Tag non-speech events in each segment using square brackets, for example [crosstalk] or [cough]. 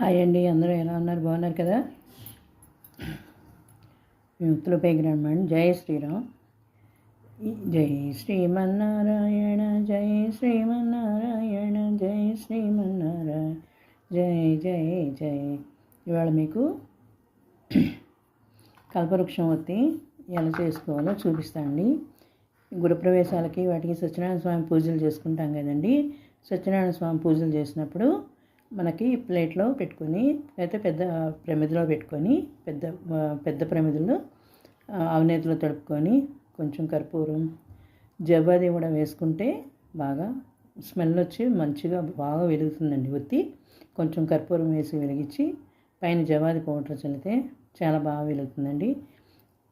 Hi అండి అందరూ ఎలా ఉన్నారు? బాగున్నారు కదా? యుక్తుల పైకి జై శ్రీరామ్. జై శ్రీమన్నారాయణ జై శ్రీమన్నారాయణ జై శ్రీమన్నారాయణ జై జై జై. ఇవాళ మీకు కల్పవృక్షం వత్తి ఎలా చేసుకోవాలో చూపిస్తానండి గృహప్రవేశాలకి వాటికి సత్యనారాయణ స్వామి పూజలు చేసుకుంటాం కదండి. సత్యనారాయణ స్వామి పూజలు చేసినప్పుడు మనకి ప్లేట్లో పెట్టుకొని అయితే పెద్ద ప్రమిదిలో పెట్టుకొని పెద్ద పెద్ద ప్రమిదిలో అవినేతిలో తడుపుకొని కొంచెం కర్పూరం జవ్వాది కూడా వేసుకుంటే బాగా స్మెల్ వచ్చి మంచిగా బాగా వెలుగుతుందండి ఒత్తి కొంచెం కర్పూరం వేసి వెలిగించి పైన జవాది పౌడర్ చల్లితే చాలా బాగా వెలుగుతుందండి.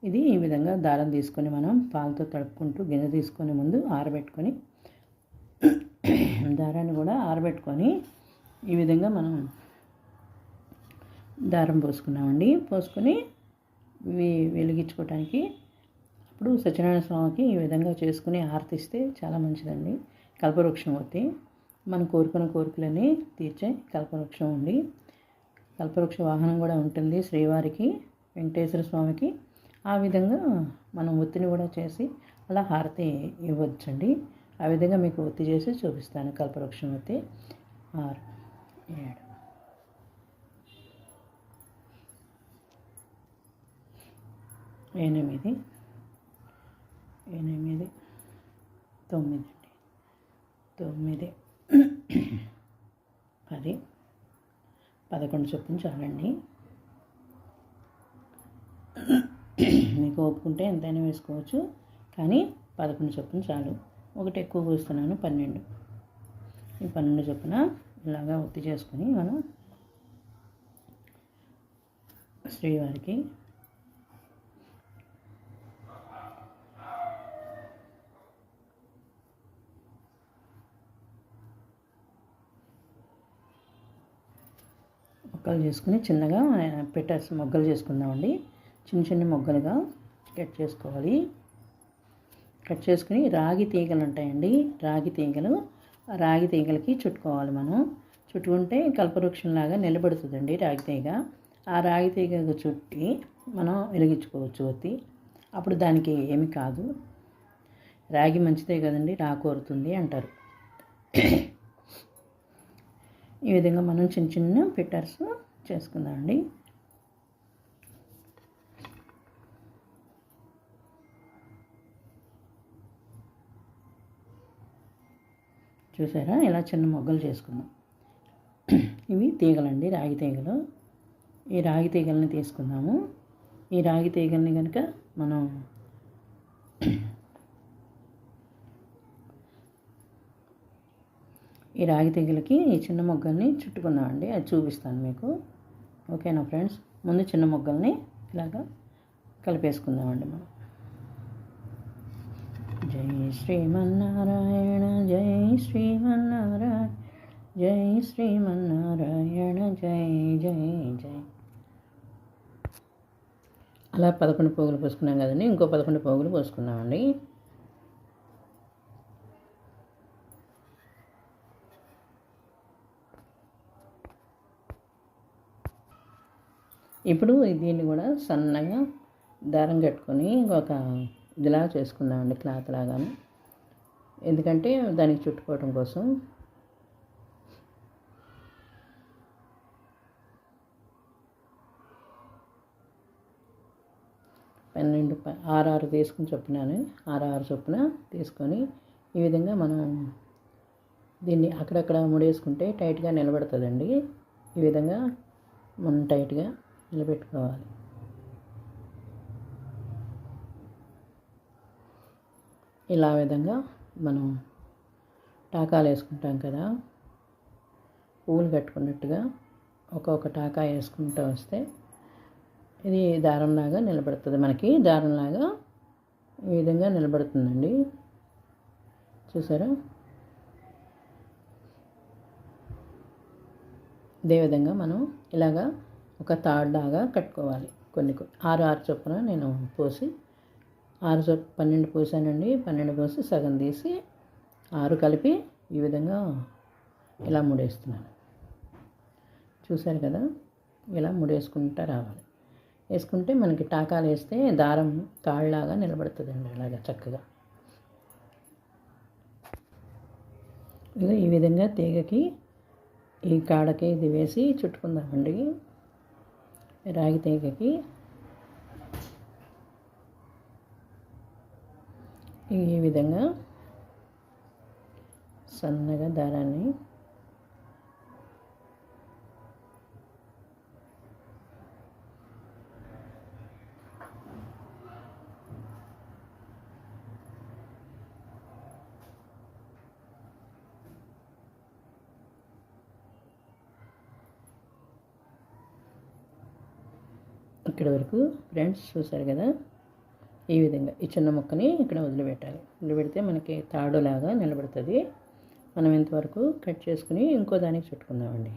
ఇది ఈ విధంగా దారం తీసుకొని మనం పాలతో తడుపుకుంటూ గిన్నె తీసుకునే ముందు ఆరబెట్టుకొని దారాన్ని కూడా ఆరబెట్టుకొని ఈ విధంగా మనం దారం పోసుకున్నామండి. పోసుకొని ఇవి వెలిగించుకోవటానికి అప్పుడు సత్యనారాయణ స్వామికి ఈ విధంగా చేసుకుని ఆరతిస్తే చాలా మంచిదండి. కల్పవృక్షం అవుతాయి మనం కోరుకున్న కోరికలన్నీ తీర్చే కల్పవృక్షం ఉండి కల్పవృక్ష వాహనం కూడా ఉంటుంది శ్రీవారికి వెంకటేశ్వర స్వామికి. ఆ విధంగా మనం ఒత్తిని కూడా చేసి అలా హారతి ఇవ్వచ్చండి. ఆ విధంగా మీకు ఒత్తి చేసి చూపిస్తాను కల్పవృక్షం ఒత్తి ఆరు ఏడు. ఎనిమిది. ఎనిమిది. తొమ్మిది. అండి తొమ్మిది. పది. పదకొండు చొప్పున చాలండి. మీకు ఒప్పుకుంటే ఎంతైనా వేసుకోవచ్చు. కానీ పదకొండు చొప్పున చాలు. ఒకటి ఎక్కువ కూస్తున్నాను పన్నెండు. ఈ పన్నెండు చొప్పున ఇలాగా ఒత్తి చేసుకొని మనం శ్రీవారికి మొక్కలు చేసుకుని చిన్నగా పెట్టేసి మొగ్గలు చేసుకుందామండి. చిన్న చిన్న మొగ్గలుగా కట్ చేసుకోవాలి. కట్ చేసుకుని రాగి తీగలు ఉంటాయండి. రాగి తీగలు రాగి తీగలకి చుట్టుకోవాలి మనం. చుట్టుకుంటే కల్పవృక్షంలాగా నిలబడుతుందండి రాగి తీగ. ఆ రాగి తీగ చుట్టి మనం వెలిగించుకోవచ్చు ఒత్తి. అప్పుడు దానికి ఏమి కాదు. రాగి మంచిదే కదండి రాకూరుతుంది అంటారు. ఈ విధంగా మనం చిన్న చిన్న పిట్టర్స్ చేసుకుందామండి. చూసారా? ఇలా చిన్న మొగ్గలు చేసుకుందాం. ఇవి తీగలండి రాగి తీగలు. ఈ రాగి తీగల్ని తీసుకుందాము. ఈ రాగి తీగల్ని కనుక మనం ఈ రాగి తీగలకి ఈ చిన్న మొగ్గల్ని చుట్టుకున్నామండి అది చూపిస్తాను మీకు. ఓకేనా ఫ్రెండ్స్? ముందు చిన్న మొగ్గల్ని ఇలాగా కలిపేసుకుందామండి మనం. జై శ్రీమన్నారాయణ జై శ్రీమన్నారాయణ జై శ్రీమన్నారాయణ జై జై జై అలా పదకొండు పోగులు పోసుకున్నాం కదండి ఇంకో పదకొండు పోగులు పోసుకున్నామండి ఇప్పుడు దీన్ని కూడా సన్నగా దారం కట్టుకొని ఒక ఇదిలా చేసుకుందామండి క్లాత్ లాగాను. ఎందుకంటే దానికి చుట్టుకోవటం కోసం. పన్నెండు ఆరు తీసుకుని చొప్పునాను ఆరు చొప్పున తీసుకొని ఈ విధంగా మనం దీన్ని అక్కడక్కడ ముడేసుకుంటే టైట్గా నిలబడుతుందండి. ఈ విధంగా మనం టైట్గా నిలబెట్టుకోవాలి. ఇలా విధంగా మనం టాకాలు వేసుకుంటాం కదా. పూలు కట్టుకున్నట్టుగా ఒక్కొక్క టాకా వేసుకుంటూ వస్తే ఇది దారంలాగా నిలబడుతుంది. మనకి దారంలాగా ఈ విధంగా నిలబడుతుందండి. చూసారా? ఇదే విధంగా మనం ఇలాగా ఒక తాడులాగా కట్టుకోవాలి. కొన్ని ఆరు ఆరు చొప్పున నేను పోసి ఆరు పన్నెండు పోసానండి. పన్నెండు పోసి సగం తీసి ఆరు కలిపి ఈ విధంగా ఇలా ముడేస్తున్నాను. చూశారు కదా? ఇలా ముడేసుకుంటా రావాలి. వేసుకుంటే మనకి టాకాలు వేస్తే దారం తాళ్ళలాగా నిలబడుతుందండి అలాగా చక్కగా. ఇలా ఈ విధంగా తీగకి ఈ కాడకి ఇది వేసి చుట్టుకుందామండి. రాగి తీగకి ఈ విధంగా సన్నగా దారాన్ని ఇక్కడ వరకు ఫ్రెండ్స్ చూసారు కదా? ఈ విధంగా ఈ చిన్న ముక్కని ఇక్కడ వదిలిపెట్టాలి. వదిలిపెడితే మనకి తాడులాగా నిలబడుతుంది. మనం ఇంతవరకు కట్ చేసుకుని ఇంకో దానికి చుట్టుకుందామండి.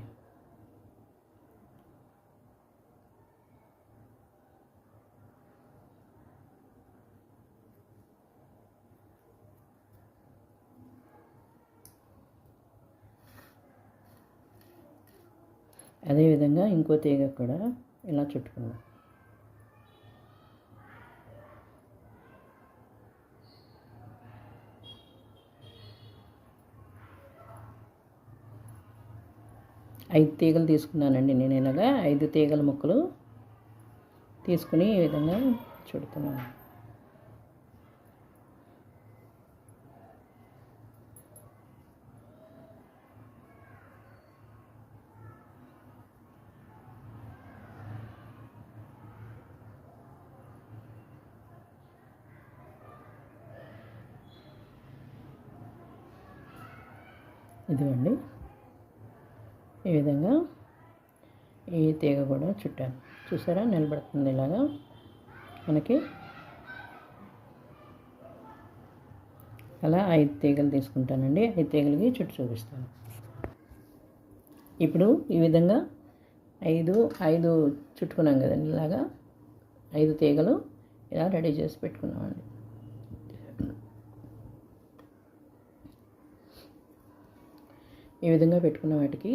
అదేవిధంగా ఇంకో తీగ కూడా ఇలా చుట్టుకుందాం. ఐదు తీగలు తీసుకున్నానండి నేను ఇలాగా ఐదు తీగల ముక్కలు తీసుకుని ఈ విధంగా చుడుతున్నాను. ఈ విధంగా ఈ తీగ కూడా చుట్టాను చూసారా? నిలబడుతుంది ఇలాగా. మనకి అలా ఐదు తీగలు తీసుకుంటానండి. ఐదు తీగలకి చుట్టు చూపిస్తాను. ఇప్పుడు ఈ విధంగా ఐదు ఐదు చుట్టుకున్నాం కదండి ఇలాగా. ఐదు తీగలు ఇలా రెడీ చేసి పెట్టుకున్నామండి. ఈ విధంగా పెట్టుకున్న వాటికి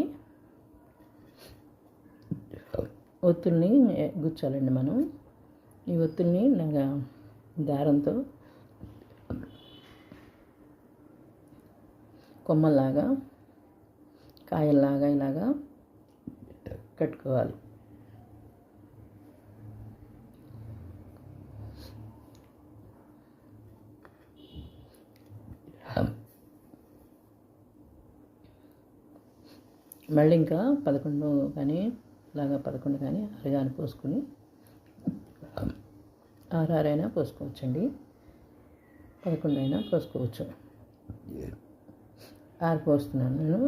ఒత్తుల్ని గుచ్చాలండి మనం. ఈ ఒత్తుల్ని ఇలాగా దారంతో కొమ్మల్లాగా కాయల్లాగా ఇలాగా కట్టుకోవాలి. మళ్ళీ ఇంకా పదకొండు కానీ లాగా పదకొండు కానీ అరగాని పోసుకుని పోసుకొని పోసుకోవచ్చండి. పదకొండు అయినా పోసుకోవచ్చు. ఆరు పోస్తున్నాను నేను.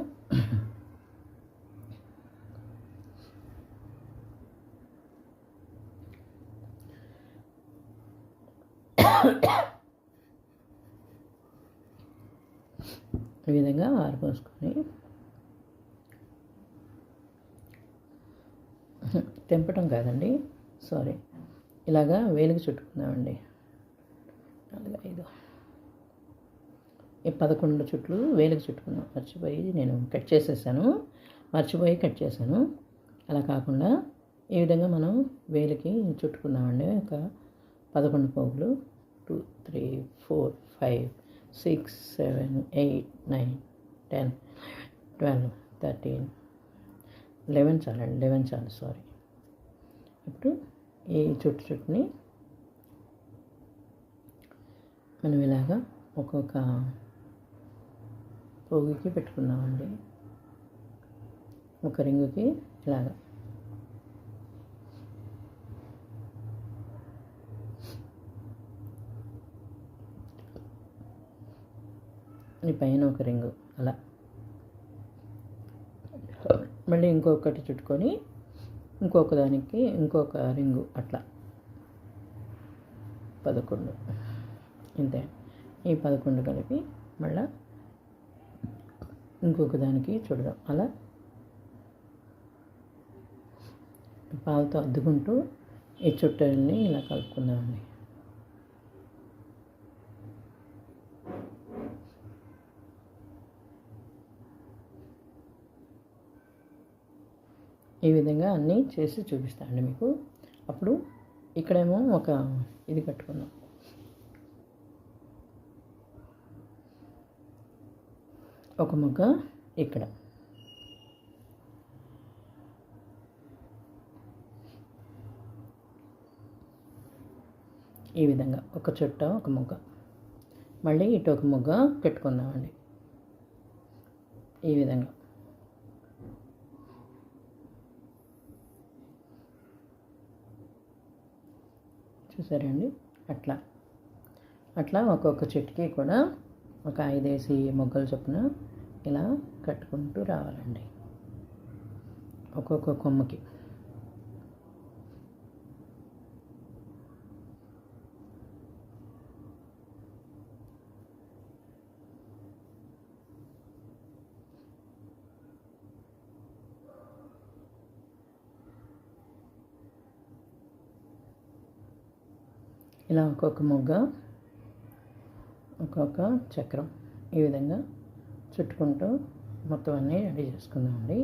ఈ విధంగా ఆరు పోసుకొని తెంపటం కాదండి. సారీ ఇలాగా వేలికి చుట్టుకుందామండి. నాలుగు ఐదు ఈ పదకొండు చుట్లు వేలికి చుట్టుకుందాం. మర్చిపోయి నేను కట్ చేసేసాను. మర్చిపోయి కట్ చేశాను. అలా కాకుండా ఈ విధంగా మనం వేలికి చుట్టుకుందామండి. ఒక పదకొండు పోగులు. Two three four five six seven eight nine ten twelve thirteen eleven చాలండి. లెవెన్ చాలు. సారీ ఇప్పుడు ఈ చుట్టు చుట్టుని మనం ఇలాగా ఒక్కొక్క పోగుకి పెట్టుకున్నామండి ఒక రింగుకి ఇలాగా. ఈ పైన ఒక రింగు అలా. మళ్ళీ ఇంకొకటి చుట్టుకొని ఇంకొక దానికి ఇంకొక రింగు అట్లా. పదకొండు. ఇంతే. ఈ పదకొండు కలిపి మళ్ళా ఇంకొక దానికి చూడడం. అలా పాలతో అద్దుకుంటూ ఈ చుట్టల్ని ఇలా కలుపుకుందామండి. ఈ విధంగా అన్నీ చేసి చూపిస్తానండి మీకు. అప్పుడు ఇక్కడేమో ఒక ఇది కట్టుకున్నాం ఒక ముగ్గ ఇక్కడ. ఈ విధంగా ఒక చుట్ట ఒక ముగ్గ. మళ్ళీ ఇటు ఒక ముగ్గ పెట్టుకుందామండి. ఈ విధంగా. చూసారండి? అట్లా. అట్లా ఒక్కొక్క చెట్టుకి కూడా ఒక ఐదేసి మొగ్గలు చొప్పున ఇలా కట్టుకుంటూ రావాలండి. ఒక్కొక్క కొమ్మకి. ఇలా ఒక్కొక్క మొగ్గ ఒక్కొక్క చక్రం ఈ విధంగా చుట్టుకుంటూ మొత్తం అన్నీ రెడీ చేసుకుందామండి.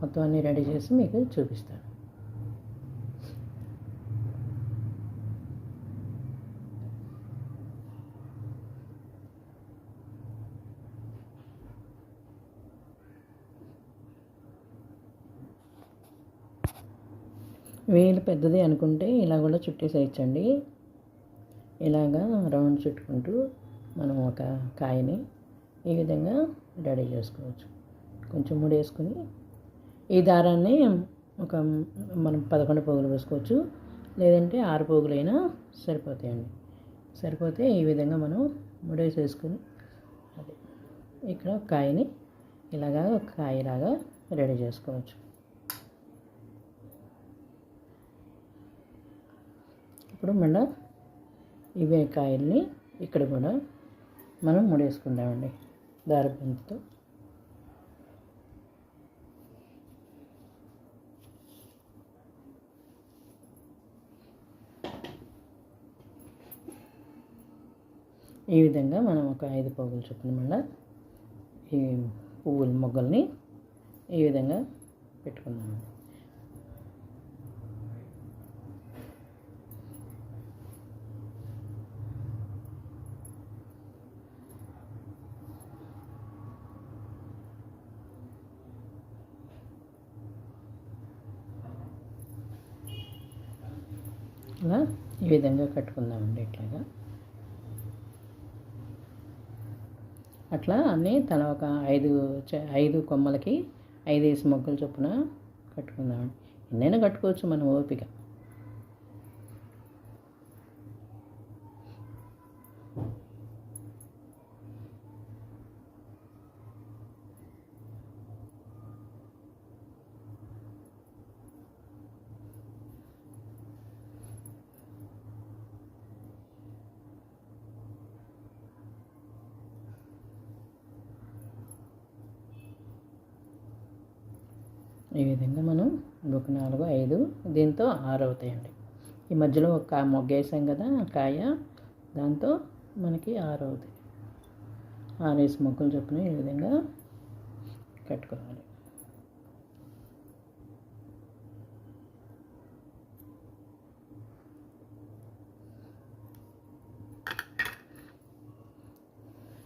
మొత్తం అన్నీ రెడీ చేసి మీకు చూపిస్తాను. వేలు పెద్దది అనుకుంటే ఇలా కూడా చుట్టేసేయచ్చండి. ఇలాగా రౌండ్ చుట్టుకుంటూ మనం ఒక కాయని ఈ విధంగా రెడీ చేసుకోవచ్చు. కొంచెం ముడేసుకుని ఈ దారాన్ని ఒక మనం పదకొండు పోగులు వేసుకోవచ్చు. లేదంటే ఆరు పోగులైనా సరిపోతాయండి. సరిపోతే ఈ విధంగా మనం ముడేసేసుకుని అది ఇక్కడ కాయని ఇలాగా ఒక కాయలాగా రెడీ చేసుకోవచ్చు. ఇప్పుడు మళ్ళీ ఇవే కాయల్ని ఇక్కడ కూడా మనం ముడేసుకుందామండి. దారబంతితో. ఈ విధంగా మనం ఒక ఐదు పోగులు చొప్పున మళ్ళీ ఈ పువ్వుల మొగ్గల్ని ఈ విధంగా పెట్టుకుందామండి. అలా ఈ విధంగా కట్టుకుందామండి ఇట్లాగా. అట్లా అన్నీ తన ఒక ఐదు చ- ఐదు కొమ్మలకి ఐదేసి మొగ్గలు చొప్పున కట్టుకుందామండి. ఎన్నైనా కట్టుకోవచ్చు మనం ఓపిక ఈ విధంగా మనం ఒక నాలుగు ఐదు దీంతో ఆరు అవుతాయండి ఈ మధ్యలో ఒక కా- మొగ్గ వేసాం కదా ఆ కాయ. దాంతో మనకి ఆరు అవుతాయి ఆరేసి మొక్కలు చొప్పున ఈ విధంగా కట్టుకోవాలి.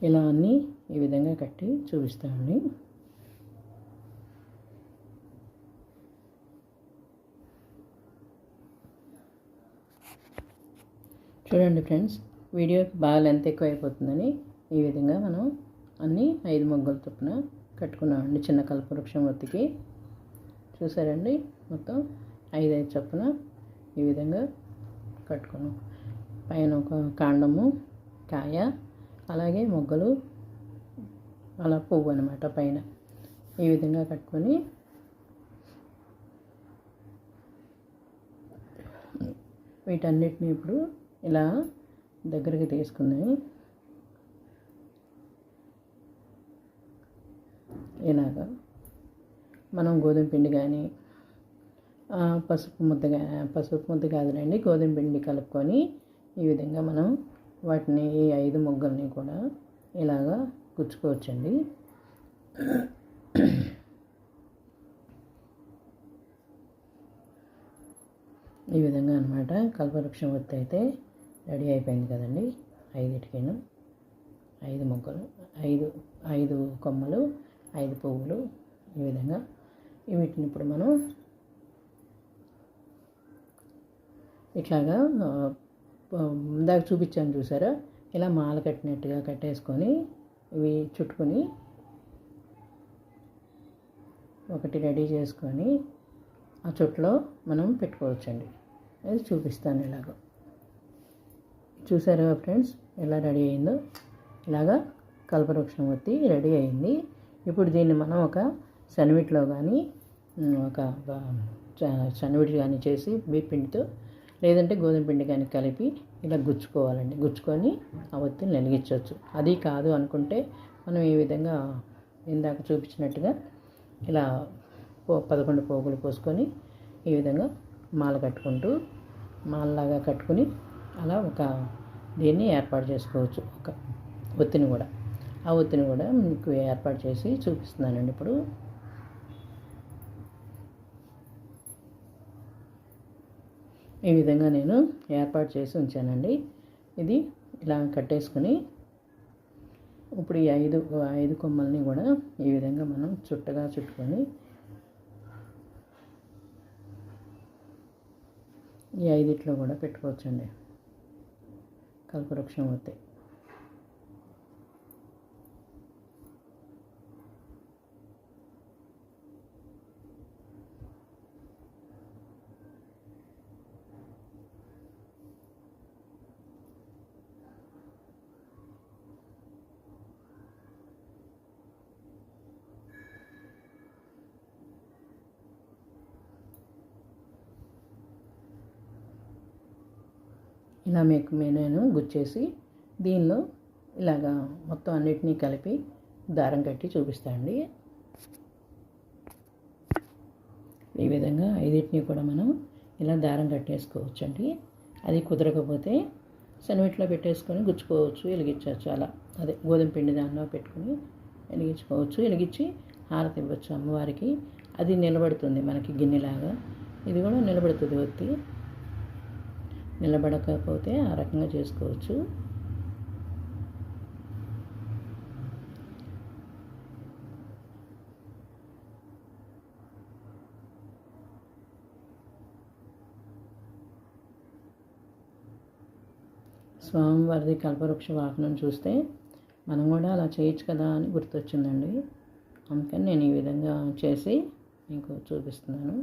ఇలా అన్నీ ఈ విధంగా కట్టి చూపిస్తామండి చూడండి ఫ్రెండ్స్ వీడియోకి బాగా లెంత్ ఎక్కువ అయిపోతుందని ఈ విధంగా మనం అన్నీ ఐదు మొగ్గల చొప్పున కట్టుకున్నామండి చిన్న కల్పవృక్షం ఒత్తికి చూసారండి? మొత్తం ఐదు ఐదు చొప్పున ఈ విధంగా కట్టుకున్నాం. పైన ఒక కాండము కాయ అలాగే మొగ్గలు అలా పువ్వు అనమాట పైన. ఈ విధంగా కట్టుకొని వీటన్నిటిని ఇప్పుడు ఇలా దగ్గరికి తీసుకుని ఇలాగా మనం గోధుమ పిండి కానీ పసుపు ముద్ద పసుపు ముద్ద కాదులేండి గోధుమ పిండి కలుపుకొని ఈ విధంగా మనం వాటిని ఈ ఐదు ముగ్గల్ని కూడా ఇలాగా గుచ్చుకోవచ్చండి. ఈ విధంగా అనమాట కల్పవృక్షం ఒత్తి అయితే రెడీ అయిపోయింది కదండి. ఐదుటికేను. ఐదు మొక్కలు ఐదు ఐదు కొమ్మలు ఐదు పువ్వులు ఈ విధంగా. వీటిని ఇప్పుడు మనం ఇట్లాగా ఇందాక చూపించాను చూసారా? ఇలా మాల కట్టినట్టుగా కట్టేసుకొని ఇవి చుట్టుకొని ఒకటి రెడీ చేసుకొని ఆ చుట్టలో మనం పెట్టుకోవచ్చండి. అది చూపిస్తాను ఇలాగ. చూసారా ఫ్రెండ్స్? ఎలా రెడీ అయిందో? ఇలాగా కల్పవృక్షం ఒత్తి రెడీ అయింది. ఇప్పుడు దీన్ని మనం ఒక సన్విట్లో కానీ ఒక శనివిటి కానీ చేసి బీప్ లేదంటే గోధుమ పిండి కానీ కలిపి ఇలా గుచ్చుకోవాలండి. గుచ్చుకొని ఆ ఒత్తిని వెలిగించవచ్చు. అది కాదు అనుకుంటే మనం ఈ విధంగా ఇందాక చూపించినట్టుగా ఇలా పో పదకొండు పోగులు పోసుకొని ఈ విధంగా మాల కట్టుకుంటూ మాలలాగా కట్టుకుని అలా ఒక దీన్ని ఏర్పాటు చేసుకోవచ్చు ఒక ఒత్తిని కూడా. ఆ ఒత్తిని కూడా మీకు ఏర్పాటు చేసి చూపిస్తున్నానండి ఇప్పుడు. ఈ విధంగా నేను ఏర్పాటు చేసి ఉంచానండి. ఇది ఇలా కట్టేసుకొని ఇప్పుడు ఈ ఐదు ఐదు కొమ్మల్ని కూడా ఈ విధంగా మనం చుట్టగా చుట్టుకొని ఈ ఐదిట్లో కూడా పెట్టుకోవచ్చండి. కల్పవృక్షం అవుతాయి ఇలా మీకు నేను గుచ్చేసి దీనిలో ఇలాగా మొత్తం అన్నిటినీ కలిపి దారం కట్టి చూపిస్తాండి ఈ విధంగా ఐదింటిని కూడా మనం ఇలా దారం కట్టేసుకోవచ్చండి. అది కుదరకపోతే శనగట్లో పెట్టేసుకొని గుచ్చుకోవచ్చు వెలిగించవచ్చు అలా. అదే గోధుమ పిండి దానిలో పెట్టుకొని వెలిగించుకోవచ్చు. వెలిగించి హారతి ఇవ్వచ్చు అమ్మవారికి. అది నిలబడుతుంది మనకి గిన్నెలాగా. ఇది కూడా నిలబడుతుంది ఒత్తి. నిలబడకపోతే ఆ రకంగా చేసుకోవచ్చు. స్వామివారిది కల్పవృక్ష వాహనం చూస్తే మనం కూడా అలా చేయొచ్చు కదా అని గుర్తొచ్చిందండి. అందుకని నేను ఈ విధంగా చేసి మీకు చూపిస్తున్నాను.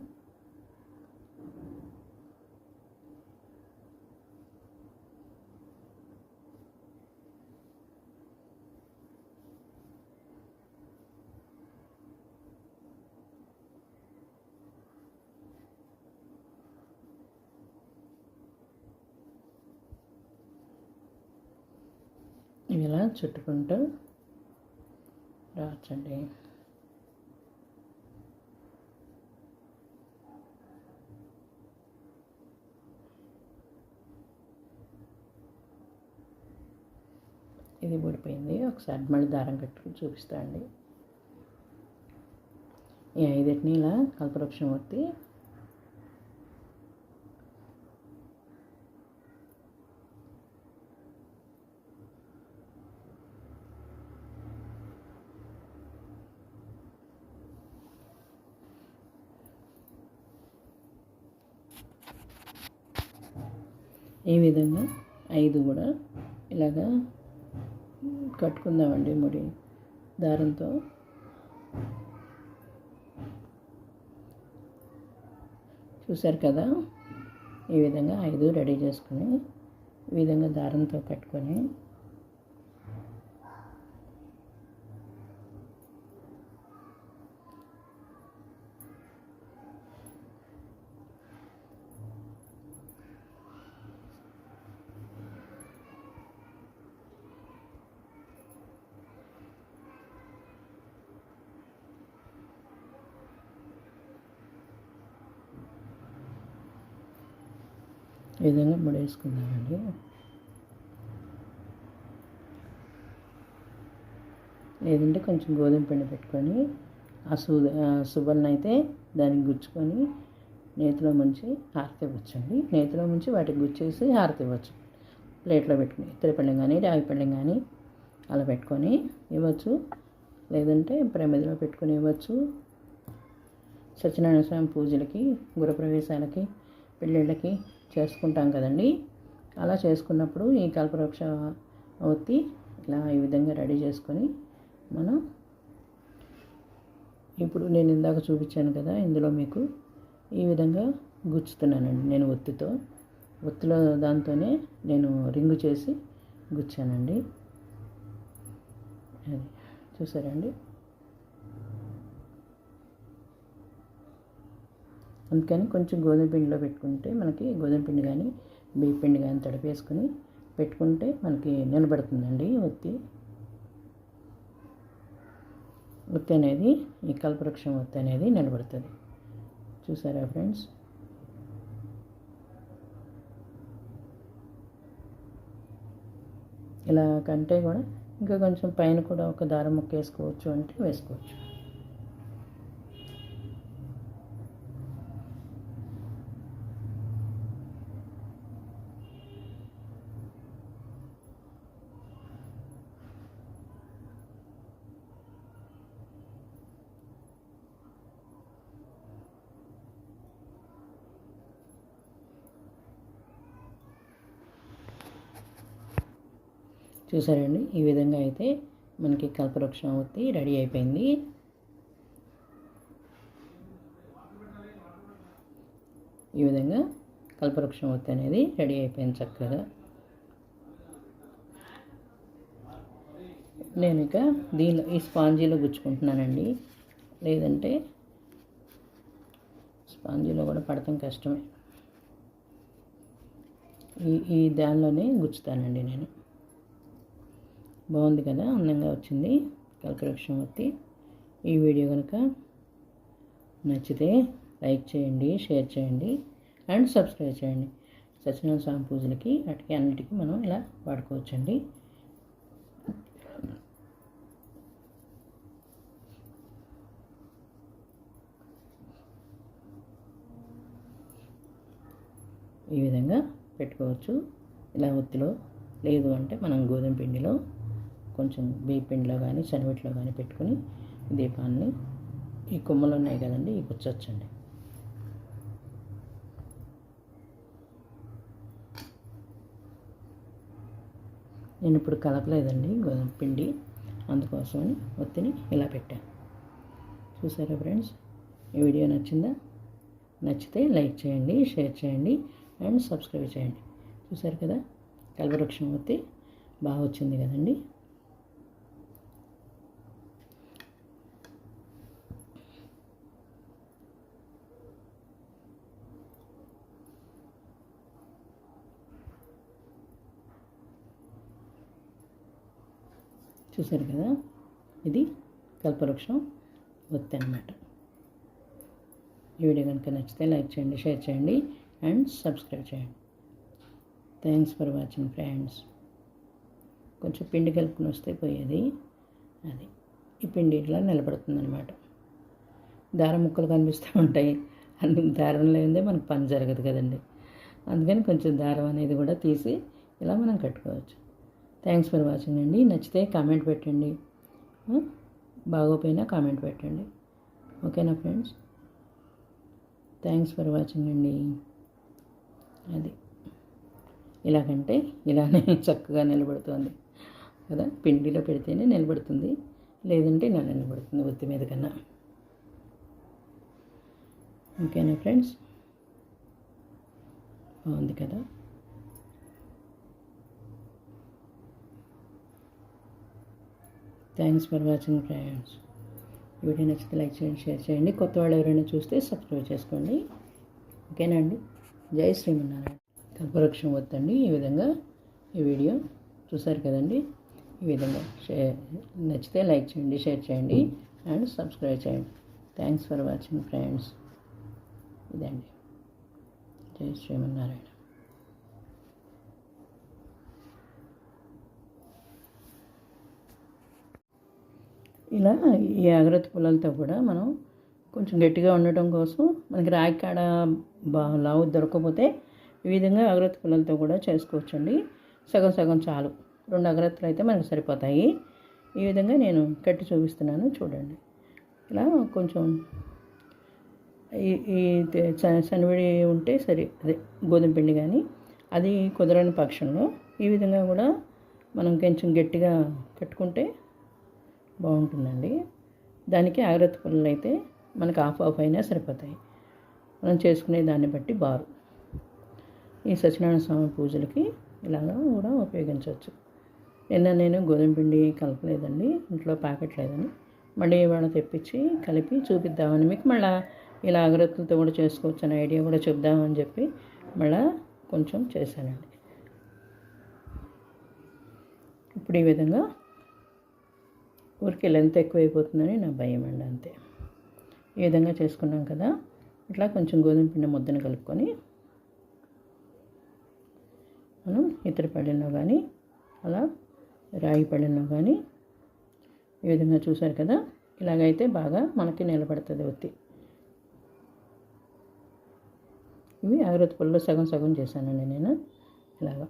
ఇలా చుట్టుకుంటూ రావచ్చండి ఇది ఊడిపోయింది. ఒకసారి మళ్ళీ దారం కట్టుకుని చూపిస్తా అండి. ఈ ఐదుటిని ఇలా కల్పవృక్షం ఒత్తి ఈ విధంగా ఐదు కూడా ఇలాగా కట్టుకుందామండి ముడి దారంతో. చూశారు కదా? ఈ విధంగా ఐదు రెడీ చేసుకొని ఈ విధంగా దారంతో కట్టుకొని ఈ విధంగా మడేసుకుందామండి లేదంటే కొంచెం గోధుమ పిండి పెట్టుకొని ఆ సూ సుబల్ని అయితే దానికి గుచ్చుకొని నేతిలో ముంచి హారతి ఇవ్వచ్చండి నేతిలో ముంచి వాటికి గుచ్చేసి హారతి ఇవ్వచ్చు ప్లేట్లో పెట్టుకుని ఇత్తడిపళ్ళెం కానీ రాగిపళ్ళెం కానీ అలా పెట్టుకొని ఇవ్వచ్చు. లేదంటే ప్రమిదిలో పెట్టుకొని ఇవ్వచ్చు. సత్యనారాయణ స్వామి పూజలకి గృహప్రవేశాలకి పెళ్ళిళ్ళకి చేసుకుంటాం కదండి. అలా చేసుకున్నప్పుడు ఈ కల్పవృక్ష ఒత్తి ఇలా ఈ విధంగా రెడీ చేసుకొని మనం ఇప్పుడు నేను ఇందాక చూపించాను కదా ఇందులో మీకు ఈ విధంగా గుచ్చుతున్నానండి నేను ఒత్తితో. ఒత్తిలో దాంతోనే నేను రింగు చేసి గుచ్చానండి. అది చూసారండి అందుకని కొంచెం గోధుమ పిండిలో పెట్టుకుంటే మనకి గోధుమ పిండి కానీ బియ్య పిండి కానీ తడిపేసుకొని పెట్టుకుంటే మనకి నిలబడుతుందండి ఒత్తి ఒత్తి అనేది ఈ కల్పవృక్షం ఒత్తి అనేది నిలబడుతుంది. చూసారా ఫ్రెండ్స్? ఇలా కంటే కూడా ఇంకా కొంచెం పైన కూడా ఒక దారం ముక్క వేసుకోవచ్చు అంటే వేసుకోవచ్చు. చూసారండి? ఈ విధంగా అయితే మనకి కల్పవృక్షం ఒత్తి రెడీ అయిపోయింది. ఈ విధంగా కల్పవృక్షం ఒత్తి అనేది రెడీ అయిపోయింది చక్కగా. నేను ఇక దీనిలో ఈ స్పాంజీలో గుచ్చుకుంటున్నానండి. లేదంటే స్పాంజీలో కూడా పడటం కష్టమే. ఈ ఈ దానిలోనే గుచ్చుతానండి నేను. బాగుంది కదా అందంగా వచ్చింది. కల్పవృక్షం ఒత్తి ఈ వీడియో కనుక నచ్చితే లైక్ చేయండి షేర్ చేయండి అండ్ సబ్స్క్రైబ్ చేయండి. సత్యనారాయణ స్వామి పూజలకి వాటికి అన్నిటికీ మనం ఇలా వాడుకోవచ్చండి. ఈ విధంగా పెట్టుకోవచ్చు. ఇలా ఒత్తిలో లేదు అంటే మనం గోధుమ పిండిలో కొంచెం బియ్య పిండిలో కానీ శనగట్లో కానీ పెట్టుకొని దీపాన్ని ఈ కొమ్మలు ఉన్నాయి కదండి ఈ కూర్చోవచ్చండి నేను ఇప్పుడు కలపలేదండి గోధుమ పిండి అందుకోసమని ఒత్తిని ఇలా పెట్టాను చూసారా ఫ్రెండ్స్? ఈ వీడియో నచ్చిందా? నచ్చితే లైక్ చేయండి షేర్ చేయండి అండ్ సబ్స్క్రైబ్ చేయండి. చూసారు కదా? కల్పవృక్షం ఒత్తి బాగా వచ్చింది కదండి? చూసారు కదా? ఇది కల్పవృక్షం ఒత్తి అనమాట ఈ వీడియో కనుక నచ్చితే లైక్ చేయండి షేర్ చేయండి అండ్ సబ్స్క్రైబ్ చేయండి. Thanks for watching friends. కొంచెం పిండి కలుపుకుని వస్తే పోయేది అది. ఈ పిండి ఇట్లా నిలబడుతుంది అనమాట దారం ముక్కలు కనిపిస్తూ ఉంటాయి. అన్ని దారం లేదే మనకు పని జరగదు కదండి. అందుకని కొంచెం దారం అనేది కూడా తీసి ఇలా మనం కట్టుకోవచ్చు. థ్యాంక్స్ ఫర్ వాచింగ్ అండి. నచ్చితే కామెంట్ పెట్టండి. బాగోపోయినా కామెంట్ పెట్టండి. ఓకేనా ఫ్రెండ్స్? థ్యాంక్స్ ఫర్ వాచింగ్ అండి. అది. ఇలాగంటే ఇలానే [laughs] చక్కగా నిలబడుతుంది. కదా? పిండిలో పెడితేనే నిలబడుతుంది. లేదంటే ఇలా నిలబడుతుంది ఒత్తి మీద కన్నా. ఓకేనా ఫ్రెండ్స్? బాగుంది కదా? Thanks for watching friends. Video నచ్చితే లైక్ చేయండి షేర్ చేయండి. కొత్త వాళ్ళు ఎవరైనా చూస్తే సబ్స్క్రైబ్ చేసుకోండి. ఓకేనా అండి? జై శ్రీమన్నారాయణ. కల్పవృక్షం వద్దండి. ఈ విధంగా ఈ వీడియో చూసారు కదండి? ఈ విధంగా షేర్ నచ్చితే లైక్ చేయండి షేర్ చేయండి అండ్ సబ్స్క్రైబ్ చేయండి. Thanks for watching friends. ఇదండి. జై శ్రీమన్నారాయణ. ఇలా ఈ అగరత్తి పుల్లలతో కూడా మనం కొంచెం గట్టిగా ఉండటం కోసం మనకి రాగి కాడ బా లావు దొరకకపోతే ఈ విధంగా అగరత్తి పుల్లలతో కూడా చేసుకోవచ్చండి. సగం సగం చాలు. రెండు అగరత్తులు అయితే మనకు సరిపోతాయి. ఈ విధంగా నేను కట్టి చూపిస్తున్నాను. చూడండి. ఇలా కొంచెం ఈ ఈ ఉంటే సరే అదే గోధుమ పిండి కానీ అది కుదరని పక్షంలో ఈ విధంగా కూడా మనం కొంచెం గట్టిగా కట్టుకుంటే బాగుంటుందండి. దానికి ఆగ్రత్త పుల్లలు అయితే మనకు ఆఫ్ ఆఫ్ అయినా సరిపోతాయి. మనం చేసుకునే దాన్ని బట్టి బారు. ఈ సత్యనారాయణ స్వామి పూజలకి ఇలాగ కూడా ఉపయోగించవచ్చు. నిన్న నేను గోధుమ పిండి కలపలేదండి ఇంట్లో ప్యాకెట్ లేదని. మళ్ళీ ఇవాళ తెప్పించి కలిపి చూపిద్దామని మీకు మళ్ళీ ఇలా అగరత్తులతో కూడా చేసుకోవచ్చు అనే ఐడియా కూడా చెప్దామని చెప్పి మళ్ళీ కొంచెం చేశానండి. ఇప్పుడు ఈ విధంగా ఊరికి లెంత్ ఎక్కువైపోతుందని నా భయం అండి అంతే. ఈ విధంగా చేసుకున్నాం కదా. ఇట్లా కొంచెం గోధుమ పిండి ముద్దను కలుపుకొని మనం ఇతర పళ్ళెంలో కానీ అలా రాగి పళ్ళెంలో కానీ ఈ విధంగా చూసారు కదా. ఇలాగైతే బాగా మనకి నిలబడుతుంది ఒత్తి. ఇవి అగరత్తి పళ్ళు సగం సగం చేశానండి నేను. ఇలాగా.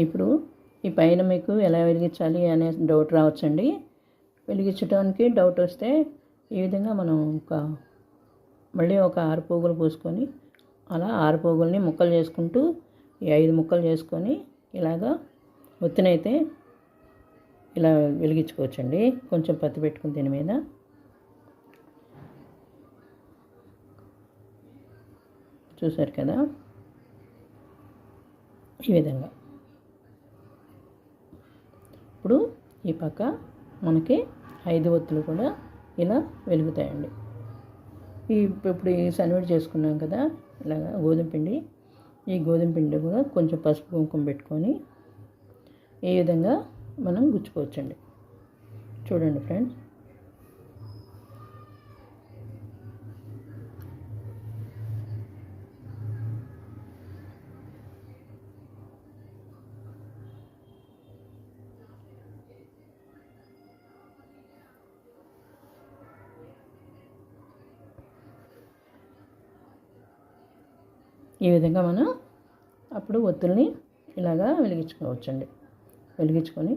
ఇప్పుడు ఈ పైన మీకు ఎలా వెలిగించాలి అనే డౌట్ రావచ్చండి. వెలిగించడానికి డౌట్ వస్తే ఈ విధంగా మనం ఒక మళ్ళీ ఒక ఆరు పోగులు పోసుకొని అలా ఆరు పోగుల్ని ముక్కలు చేసుకుంటూ ఈ ఐదు ముక్కలు చేసుకొని ఇలాగా ఒత్తినైతే ఇలా వెలిగించుకోవచ్చండి. కొంచెం పత్తి పెట్టుకుని దీని మీద. చూసారు కదా? ఈ విధంగా. ఇప్పుడు ఈ పక్క మనకి ఐదు ఒత్తులు కూడా ఇలా వెలుగుతాయండి. ఈ ఇప్పుడు ఈ సన్నివేడి చేసుకున్నాం కదా ఇలాగా గోధుమ పిండి. ఈ గోధుమ పిండి కూడా కొంచెం పసుపు కుంకుమ పెట్టుకొని ఈ విధంగా మనం గుచ్చుకోవచ్చండి. చూడండి ఫ్రెండ్స్ ఈ విధంగా మనం అప్పుడు ఒత్తుల్ని ఇలాగా వెలిగించుకోవచ్చండి. వెలిగించుకొని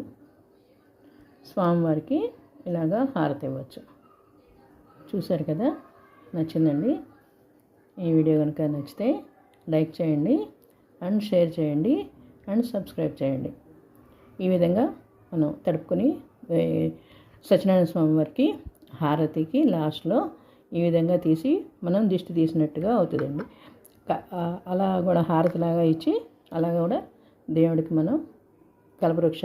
స్వామివారికి ఇలాగా హారతి ఇవ్వచ్చు. చూశారు కదా? నచ్చిందండి. ఈ వీడియో కనుక నచ్చితే లైక్ చేయండి అండ్ షేర్ చేయండి అండ్ సబ్స్క్రైబ్ చేయండి. ఈ విధంగా మనం తడుపుకొని సత్యనారాయణ స్వామి వారికి హారతికి లాస్ట్లో ఈ విధంగా తీసి మనం దిష్టి తీసినట్టుగా అవుతుందండి. అలా కూడా హారతిలాగా ఇచ్చి అలా కూడా దేవుడికి మనం కలపవృక్ష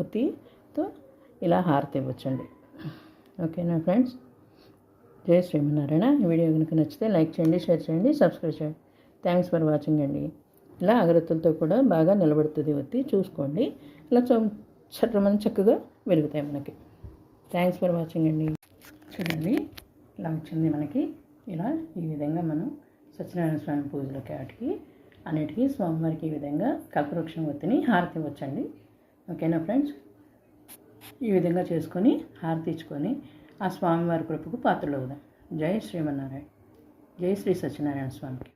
ఒత్తితో ఇలా హారతి ఇవ్వచ్చండి. ఓకేనా ఫ్రెండ్స్ జై శ్రీమన్నారాయణ. ఈ వీడియో కనుక నచ్చితే లైక్ చేయండి షేర్ చేయండి సబ్స్క్రైబ్ చేయండి. థ్యాంక్స్ ఫర్ వాచింగ్ అండి. ఇలా అగరత్తులతో కూడా బాగా నిలబడుతుంది ఒత్తి చూసుకోండి. ఇలా చట్టమని చక్కగా వెలుగుతాయి మనకి. థ్యాంక్స్ ఫర్ వాచింగ్ అండి. చూడండి ఇలా వచ్చింది మనకి. ఇలా ఈ విధంగా మనం సత్యనారాయణ స్వామి పూజలకి వాటికి అన్నిటికీ స్వామివారికి ఈ విధంగా కల్పవృక్షం ఒత్తిని హారతి ఇవ్వచ్చండి. ఓకేనా ఫ్రెండ్స్? ఈ విధంగా చేసుకొని హారతి ఇచ్చుకొని ఆ స్వామివారి కృపకు పాత్రలు అవుదాం. జై శ్రీమన్నారాయణ. జై శ్రీ సత్యనారాయణ స్వామికి.